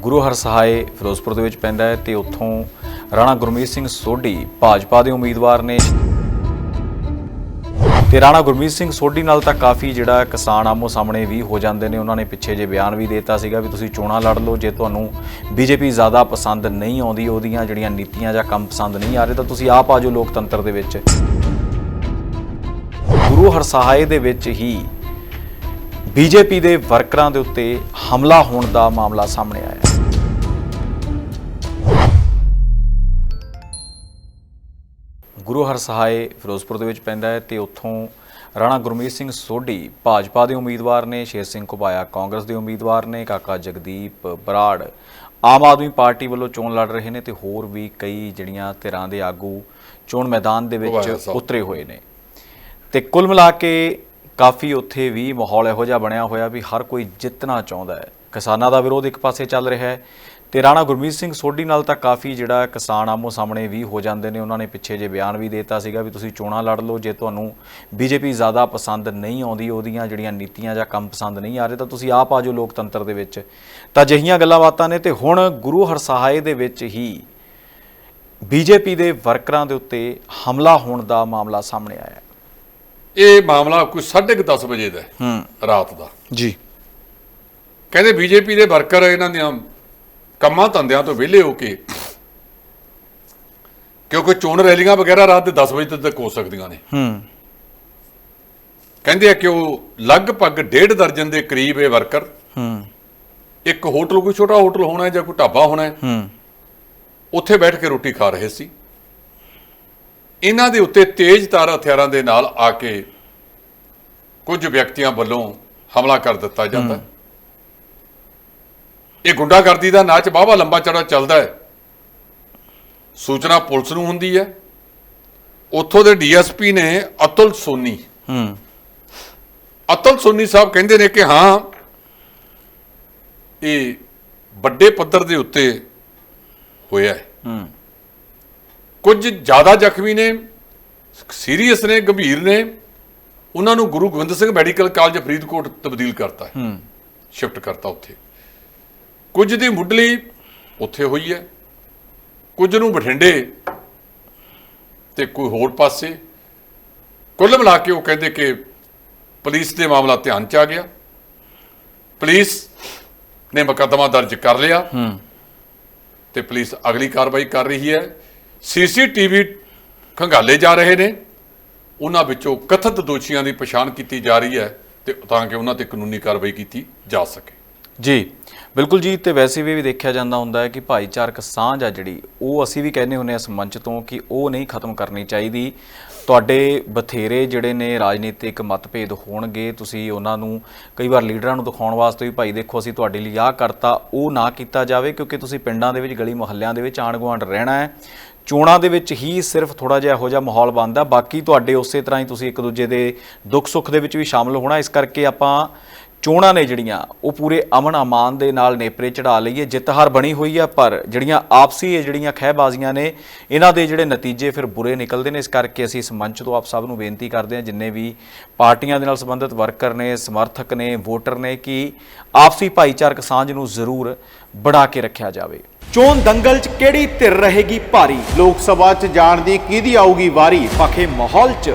ਗੁਰੂ ਹਰ ਸਹਾਏ ਫਿਰੋਜ਼ਪੁਰ ਦੇ ਵਿੱਚ ਪੈਂਦਾ ਹੈ ਤੇ ਉੱਥੋਂ ਰਾਣਾ ਗੁਰਮੀਤ ਸਿੰਘ ਸੋਢੀ ਭਾਜਪਾ ਦੇ ਉਮੀਦਵਾਰ ਨੇ। ਤੇ ਰਾਣਾ ਗੁਰਮੀਤ ਸਿੰਘ ਸੋਢੀ ਨਾਲ ਤਾਂ ਕਾਫੀ ਜਿਹੜਾ ਕਿਸਾਨ ਆਮੋ ਸਾਹਮਣੇ ਵੀ ਹੋ ਜਾਂਦੇ ਨੇ, ਉਹਨਾਂ ਨੇ ਪਿੱਛੇ ਜੇ ਬਿਆਨ ਵੀ ਦਿੱਤਾ ਸੀਗਾ ਵੀ ਤੁਸੀਂ ਚੋਣਾਂ ਲੜ ਲਓ, ਜੇ ਤੁਹਾਨੂੰ ਬੀਜੇਪੀ ਜ਼ਿਆਦਾ ਪਸੰਦ ਨਹੀਂ ਆਉਂਦੀ, ਉਹਦੀਆਂ ਜਿਹੜੀਆਂ ਨੀਤੀਆਂ ਜਾਂ ਕੰਮ ਪਸੰਦ ਨਹੀਂ ਆ ਰਹੇ, ਤਾਂ ਤੁਸੀਂ ਆਪ ਆ ਜਾਓ ਲੋਕਤੰਤਰ ਦੇ ਵਿੱਚ। ਗੁਰੂ ਹਰਸਹਾਏ ਦੇ ਵਿੱਚ ਹੀ ਬੀਜੇਪੀ ਦੇ ਵਰਕਰਾਂ ਦੇ ਉੱਤੇ ਹਮਲਾ ਹੋਣ ਦਾ ਮਾਮਲਾ ਸਾਹਮਣੇ ਆਇਆ ਹੈ ਗੁਰੂ ਹਰਸਹਾਏ ਫਿਰੋਜ਼ਪੁਰ ਦੇ ਵਿੱਚ ਪੈਂਦਾ ਹੈ ਤੇ ਉੱਥੋਂ ਰਾਣਾ ਗੁਰਮੀਤ ਸਿੰਘ ਸੋਢੀ ਭਾਜਪਾ ਦੇ ਉਮੀਦਵਾਰ ਨੇ ਸ਼ੇਰ ਸਿੰਘ ਘੁਬਾਇਆ ਕਾਂਗਰਸ ਦੇ ਉਮੀਦਵਾਰ ਨੇ ਕਾਕਾ ਜਗਦੀਪ ਬਰਾੜ ਆਮ ਆਦਮੀ ਪਾਰਟੀ ਵੱਲੋਂ ਚੋਣ ਲੜ ਰਹੇ ਨੇ ਤੇ ਹੋਰ ਵੀ ਕਈ ਜਿਹੜੀਆਂ ਧਿਰਾਂ ਦੇ ਆਗੂ ਚੋਣ ਮੈਦਾਨ ਦੇ ਵਿੱਚ। ਉਤਰੇ ਹੋਏ ਨੇ ਤੇ ਕੁੱਲ ਮਿਲਾ ਕੇ ਕਾਫੀ ਉੱਥੇ ਵੀ ਮਾਹੌਲ ਇਹੋ ਜਿਹਾ ਬਣਿਆ ਹੋਇਆ ਵੀ ਹਰ ਕੋਈ ਜਿੱਤਣਾ ਚਾਹੁੰਦਾ ਹੈ। ਕਿਸਾਨਾਂ ਦਾ ਵਿਰੋਧ ਇੱਕ ਪਾਸੇ ਚੱਲ ਰਿਹਾ ਹੈ ਤੇ ਰਾਣਾ ਗੁਰਮੀਤ ਸਿੰਘ ਸੋਢੀ ਨਾਲ ਤਾਂ ਕਾਫੀ ਜਿਹੜਾ ਕਿਸਾਨ ਆਮੋ ਸਾਹਮਣੇ ਵੀ ਹੋ ਜਾਂਦੇ ਨੇ, ਉਹਨਾਂ ਨੇ ਪਿੱਛੇ ਜੇ ਬਿਆਨ ਵੀ ਦਿੱਤਾ ਸੀਗਾ ਵੀ ਤੁਸੀਂ ਚੋਣਾਂ ਲੜ ਲਓ, ਜੇ ਤੁਹਾਨੂੰ ਬੀਜੇਪੀ ਜ਼ਿਆਦਾ ਪਸੰਦ ਨਹੀਂ ਆਉਂਦੀ, ਉਹਦੀਆਂ ਜਿਹੜੀਆਂ ਨੀਤੀਆਂ ਜਾਂ ਕੰਮ ਪਸੰਦ ਨਹੀਂ ਆ ਰਹੇ, ਤਾਂ ਤੁਸੀਂ ਆਪ ਆ ਜਾਓ ਲੋਕਤੰਤਰ ਦੇ ਵਿੱਚ। ਤਾਂ ਅਜਿਹੀਆਂ ਗੱਲਾਂ ਬਾਤਾਂ ਨੇ ਤੇ ਹੁਣ ਗੁਰੂ ਹਰਸਹਾਏ ਦੇ ਵਿੱਚ ਹੀ ਬੀਜੇਪੀ ਦੇ ਵਰਕਰਾਂ ਦੇ ਉੱਤੇ ਹਮਲਾ ਹੋਣ ਦਾ ਮਾਮਲਾ ਸਾਹਮਣੇ ਆਇਆ ਇਹ ਮਾਮਲਾ ਕੋਈ 10:30 ਵਜੇ ਦਾ ਹੈ, ਰਾਤ ਦਾ। ਜੀ। ਕਹਿੰਦੇ ਬੀਜੇਪੀ ਦੇ ਵਰਕਰ ਇਹਨਾਂ ਦੀਆਂ ਕੰਮਾਂ ਧੰਦਿਆਂ ਤੋਂ ਵਿਹਲੇ ਹੋ ਕੇ ਕਿਉਂਕਿ ਚੋਣ ਰੈਲੀਆਂ ਵਗੈਰਾ ਰਾਤ ਦੇ 10 ਵਜੇ ਤੱਕ ਹੋ ਸਕਦੀਆਂ ਨੇ। ਹੂੰ। ਕਹਿੰਦੇ ਆ ਕਿ ਉਹ ਲਗਭਗ ਡੇਢ ਦਰਜਨ ਦੇ ਕਰੀਬ ਇਹ ਵਰਕਰ ਹੂੰ। ਇੱਕ ਹੋਟਲ ਕੋਈ ਛੋਟਾ ਹੋਟਲ ਹੋਣਾ ਜਾਂ ਕੋਈ ਢਾਬਾ ਹੋਣਾ ਹੂੰ। ਉੱਥੇ ਬੈਠ ਕੇ ਰੋਟੀ ਖਾ ਰਹੇ ਸੀ। ਇਹਨਾਂ ਦੇ ਉੱਤੇ ਤੇਜ਼ ਤਾਰ ਹਥਿਆਰਾਂ ਦੇ ਨਾਲ ਆ ਕੇ ਕੁਝ ਵਿਅਕਤੀਆਂ ਵੱਲੋਂ ਹਮਲਾ ਕਰ ਦਿੱਤਾ ਜਾਂਦਾ। ਇਹ ਗੁੰਡਾਗਰਦੀ ਦਾ ਨਾਚ ਬਾਵਾ ਲੰਬਾ ਚੜਾ ਚੱਲਦਾ ਹੈ। ਸੂਚਨਾ ਪੁਲਿਸ ਨੂੰ ਹੁੰਦੀ ਹੈ। ਉੱਥੋਂ ਦੇ ਡੀਐਸਪੀ ਨੇ ਅਤੁਲ ਸੋਨੀ ਹੂੰ। ਅਤੁਲ ਸੋਨੀ ਸਾਹਿਬ ਕਹਿੰਦੇ ਨੇ ਕਿ ਹਾਂ ਇਹ ਵੱਡੇ ਪੱਧਰ ਦੇ ਉੱਤੇ ਹੋਇਆ ਹੈ। ਹੂੰ। ਕੁਝ ਜ਼ਿਆਦਾ ਜ਼ਖਮੀ ਨੇ ਸੀਰੀਅਸ ਨੇ ਗੰਭੀਰ ਨੇ ਉਹਨਾਂ ਨੂੰ ਗੁਰੂ ਗੋਬਿੰਦ ਸਿੰਘ ਮੈਡੀਕਲ ਕਾਲਜ ਫਰੀਦਕੋਟ ਤਬਦੀਲ ਕਰਤਾ ਹੈ ਸ਼ਿਫਟ ਕਰਤਾ ਉੱਥੇ। ਕੁਝ ਦੀ ਮੁੱਢਲੀ ਉੱਥੇ ਹੋਈ ਹੈ ਕੁਝ ਨੂੰ ਬਠਿੰਡੇ ਤੇ ਕੋਈ ਹੋਰ ਪਾਸੇ। ਕੁੱਲ ਮਿਲਾ ਕੇ ਉਹ ਕਹਿੰਦੇ ਕਿ ਪੁਲਿਸ ਦੇ ਮਾਮਲਾ ਧਿਆਨ ਚ ਆ ਗਿਆ। ਪੁਲਿਸ ਨੇ ਮੁਕੱਦਮਾ ਦਰਜ ਕਰ ਲਿਆ ਤੇ ਪੁਲਿਸ ਅਗਲੀ ਕਾਰਵਾਈ ਕਰ ਰਹੀ ਹੈ। ਸੀਸੀਟੀਵੀ ਖੰਗਾਲੇ ਜਾ ਰਹੇ ਨੇ। ਉਹਨਾਂ ਵਿੱਚੋਂ ਕਥਿਤ ਦੋਸ਼ੀਆਂ ਦੀ ਪਛਾਣ ਕੀਤੀ ਜਾ ਰਹੀ ਹੈ ਤੇ ਤਾਂ ਕਿ ਉਹਨਾਂ ਤੇ ਕਾਨੂੰਨੀ ਕਾਰਵਾਈ ਕੀਤੀ ਜਾ ਸਕੇ। ਜੀ, ਬਿਲਕੁਲ ਜੀ, ਤੇ ਵੈਸੇ ਵੀ ਦੇਖਿਆ ਜਾਂਦਾ ਹੁੰਦਾ ਹੈ ਕਿ ਭਾਈਚਾਰਕ ਸਾਂਝ ਆ ਜਿਹੜੀ, ਉਹ ਅਸੀਂ ਵੀ ਕਹਿੰਦੇ ਹੁੰਦੇ ਹਾਂ ਇਸ ਮੰਚ ਤੋਂ ਕਿ ਉਹ ਨਹੀਂ ਖਤਮ ਕਰਨੀ ਚਾਹੀਦੀ। ਤੁਹਾਡੇ ਬਥੇਰੇ ਜਿਹੜੇ ਨੇ ਰਾਜਨੀਤਿਕ ਮਤਭੇਦ ਹੋਣਗੇ, ਤੁਸੀਂ ਉਹਨਾਂ ਨੂੰ ਕਈ ਵਾਰ ਲੀਡਰਾਂ ਨੂੰ ਦਿਖਾਉਣ ਵਾਸਤੇ ਵੀ ਭਾਈ ਦੇਖੋ, ਅਸੀਂ ਤੁਹਾਡੇ ਲਈ ਆਹ ਕਰਤਾ, ਉਹ ਨਾ ਕੀਤਾ ਜਾਵੇ, ਕਿਉਂਕਿ ਤੁਸੀਂ ਪਿੰਡਾਂ ਦੇ ਵਿੱਚ, ਗਲੀ ਮੁਹੱਲਿਆਂ ਦੇ ਵਿੱਚ ਆਂਢ ਗੁਆਂਢ ਰਹਿਣਾ ਹੈ। ਚੋਣਾਂ ਦੇ ਵਿੱਚ ਹੀ ਸਿਰਫ ਥੋੜਾ ਜਿਹਾ ਇਹੋ ਜਿਹਾ ਮਾਹੌਲ ਬਣਦਾ, ਬਾਕੀ ਤੁਹਾਡੇ ਉਸੇ ਤਰ੍ਹਾਂ ਹੀ ਤੁਸੀਂ ਇੱਕ ਦੂਜੇ ਦੇ ਦੁੱਖ ਸੁੱਖ ਦੇ ਵਿੱਚ ਵੀ ਸ਼ਾਮਲ ਹੋਣਾ, ਇਸ ਕਰਕੇ ਆਪਾਂ ਚੋਣਾਂ ਨੇ ਜਿਹੜੀਆਂ, ਉਹ ਪੂਰੇ ਅਮਨ ਅਮਾਨ ਦੇ ਨਾਲ ਨੇਪਰੇ ਚੜਾ ਲਈਏ ਜਿੱਤ ਹਾਰ ਬਣੀ ਹੋਈ ਆ, ਪਰ ਜਿਹੜੀਆਂ ਆਪਸੀ ਇਹ ਜਿਹੜੀਆਂ ਖਹਿਬਾਜ਼ੀਆਂ ਨੇ, ਇਹਨਾਂ ਦੇ ਜਿਹੜੇ ਨਤੀਜੇ ਫਿਰ ਬੁਰੇ ਨਿਕਲਦੇ ਨੇ। ਇਸ ਕਰਕੇ ਅਸੀਂ ਇਸ ਮੰਚ ਤੋਂ ਆਪ ਸਭ ਨੂੰ ਬੇਨਤੀ ਕਰਦੇ ਹਾਂ, ਜਿੰਨੇ ਵੀ ਪਾਰਟੀਆਂ ਦੇ ਨਾਲ ਸੰਬੰਧਿਤ ਵਰਕਰ ਨੇ, ਸਮਰਥਕ ਨੇ, ਵੋਟਰ ਨੇ, ਕਿ ਆਪਸੀ ਭਾਈਚਾਰਕ ਸਾਂਝ ਨੂੰ ਜ਼ਰੂਰ ਬਣਾ ਕੇ ਰੱਖਿਆ ਜਾਵੇ। ਚੋਣ ਦੰਗਲ 'ਚ ਕਿਹੜੀ ਧਿਰ ਰਹੇਗੀ ਭਾਰੀ? ਲੋਕ ਸਭਾ 'ਚ ਜਾਣ ਦੀ ਕਿਹਦੀ ਆਊਗੀ ਵਾਰੀ? ਪਖੇ ਮਾਹੌਲ 'ਚ